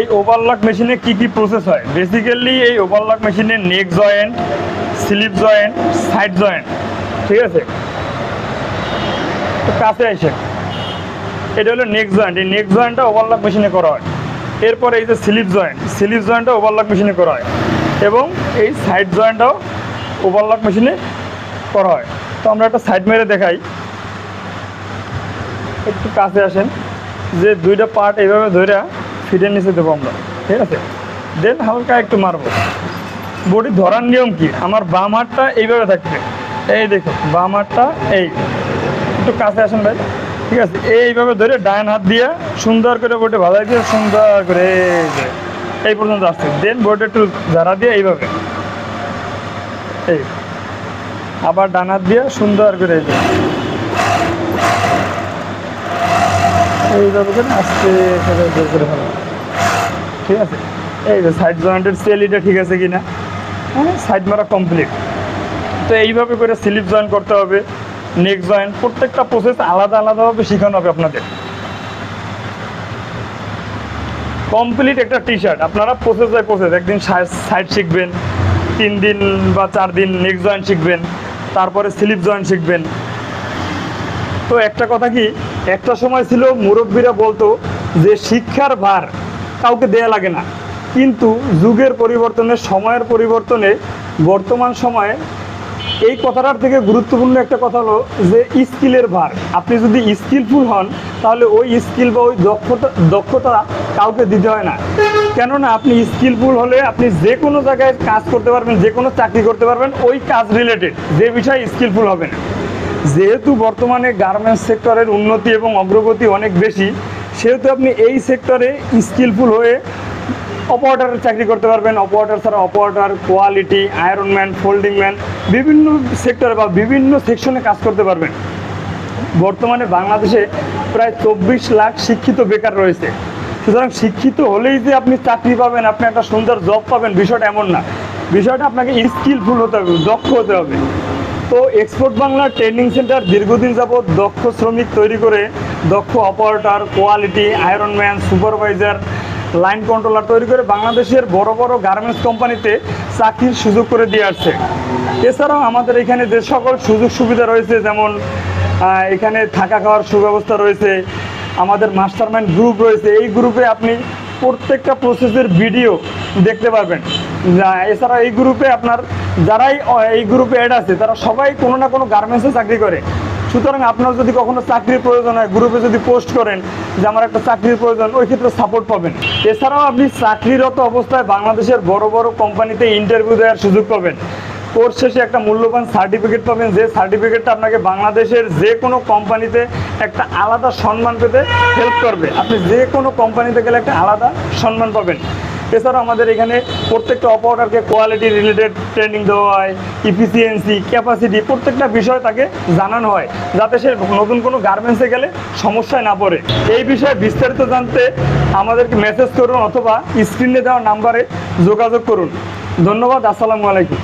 এই ওভারলক মেশিনে কি কি প্রসেস হয়? বেসিক্যালি এই ওভারলক মেশিনে neck joint slip joint side joint ঠিক আছে? তো কাছে আসে। এটা হলো নেক জয়েন্ট এই নেক জয়েন্টটা ওভারলক মেশিনে করা হয়। এরপরে এই যে স্লিপ জয়েন্ট স্লিপ জয়েন্টটা ওভারলক মেশিনে করা হয়। এবং এই সাইড জয়েন্টটাও ওভারলক মেশিনে করা হয়। তো আমরা একটা সাইড মেরে দেখাই। একটু কাছে আসেন। যে দুইটা পার্ট এইভাবে ধরে ফিটের নিচে দেবো আমরা। ঠিক আছে? দেন হালকা একটু মারবো। বডি ধরার নিয়ম কি? আমার বাম হাতটা এইভাবে থাকবে। এই দেখো, বাম হাতটা এই। একটু কাছে আসেন ভাই। ঠিক আছে? এইভাবে ধরে ডান হাত দিয়ে সুন্দর করে বডি ভাজাই দিয়ে সুন্দর করে এই পর্যন্ত আসছে। দেন বডি একটু ঝাড়া দিয়ে এইভাবে। এই। আবার ডান হাত দিয়ে সুন্দর করে এই এইভাবে করে আস্তে করে ফেলো। ঠিক আছে? এই যে সাইড জয়েন্টের সেলিটা ঠিক আছে কি না হ্যাঁ সাইড মারা কমপ্লিট তো এইভাবে করে স্লিপ জয়েন করতে হবে নেক জয়েন্ট প্রত্যেকটা প্রসেস আলাদা আলাদাভাবে শেখানো হবে আপনাদের। কমপ্লিট একটা টি শার্ট আপনারা প্রসেস বাই প্রসেস একদিন সাইড শিখবেন, তিন দিন বা চার দিন নেক জয়েন্ট শিখবেন, তারপরে স্লিপ জয়েন্ট শিখবেন। তো একটা কথা কি, একটা সময় ছিল মুরব্বীরা বলতো যে শিক্ষার ভার কাউকে দেয়া লাগে না। কিন্তু যুগের পরিবর্তনে, সময়ের পরিবর্তনে, বর্তমান সময়ে এই কথাটার থেকে গুরুত্বপূর্ণ একটা কথা হলো যে স্কিলের ভার। আপনি যদি স্কিলফুল হন, তাহলে ওই স্কিল বা ওই দক্ষতা দক্ষতা কাউকে দিতে হয় না। কেননা আপনি স্কিলফুল হলে আপনি যে কোনো জায়গায় কাজ করতে পারবেন, যে কোনো চাকরি করতে পারবেন, ওই কাজ রিলেটেড, যে বিষয়ে স্কিলফুল হবেন। যেহেতু বর্তমানে গার্মেন্টস সেক্টরের উন্নতি এবং অগ্রগতি অনেক বেশি সেহেতু আপনি এই সেক্টরে স্কিলফুল হয়ে অপারেটারের চাকরি করতে পারবেন। অপারেটার ছাড়া operator quality ironman folding man বিভিন্ন সেক্টরে বা বিভিন্ন সেকশনে কাজ করতে পারবেন। বর্তমানে বাংলাদেশে প্রায় চব্বিশ লাখ শিক্ষিত বেকার রয়েছে। সুতরাং শিক্ষিত হলেই যে আপনি চাকরি পাবেন, আপনি একটা সুন্দর জব পাবেন, বিষয়টা এমন না। বিষয়টা আপনাকে স্কিলফুল হতে হবে, দক্ষ হতে হবে। তো এক্সপোর্ট বাংলা ট্রেনিং সেন্টার দীর্ঘদিন যাবৎ দক্ষ শ্রমিক তৈরি করে দক্ষ operator quality ironman supervisor line controller তৈরি করে বাংলাদেশের বড় বড় গার্মেন্টস কোম্পানিতে চাকরির সুযোগ করে দিয়ে আসছে। এছাড়াও আমাদের এখানে যে সকল সুযোগ সুবিধা রয়েছে, যেমন এখানে থাকা খাওয়ার সুব্যবস্থা রয়েছে, আমাদের মাস্টারমাইন্ড গ্রুপ রয়েছে, এই গ্রুপে আপনি প্রত্যেকটা প্রসেসের ভিডিও দেখতে পারবেন। এছাড়া এই গ্রুপে আপনার যারাই এই গ্রুপে অ্যাড আছে, তারা সবাই কোনো না কোনো গার্মেন্টসে চাকরি করে। সুতরাং আপনার যদি কখনো চাকরির প্রয়োজন হয় গ্রুপে যদি পোস্ট করেন যে আমার একটা চাকরির প্রয়োজন, ওই ক্ষেত্রে সাপোর্ট পাবেন। এছাড়াও আপনি চাকরিরত অবস্থায় বাংলাদেশের বড় বড় কোম্পানিতে ইন্টারভিউ দেওয়ার সুযোগ পাবেন। কোর্স শেষে একটা মূল্যবান সার্টিফিকেট পাবেন। যে সার্টিফিকেটটা আপনাকে বাংলাদেশের যে কোনো কোম্পানিতে একটা আলাদা সম্মান পেতে হেল্প করবে। আপনি যে কোনো কোম্পানিতে গেলে একটা আলাদা সম্মান পাবেন। এছাড়াও আমাদের এখানে প্রত্যেকটা অপারেটারকে কোয়ালিটি রিলেটেড ট্রেনিং দেওয়া হয় ইফিসিয়েন্সি ক্যাপাসিটি প্রত্যেকটা বিষয় তাকে জানানো হয়, যাতে সে নতুন কোনো গার্মেন্টসে গেলে সমস্যায় না পড়ে। এই বিষয়ে বিস্তারিত জানতে আমাদেরকে মেসেজ করুন অথবা স্ক্রিনে দেওয়া নাম্বারে যোগাযোগ করুন। ধন্যবাদ, আসসালামু আলাইকুম।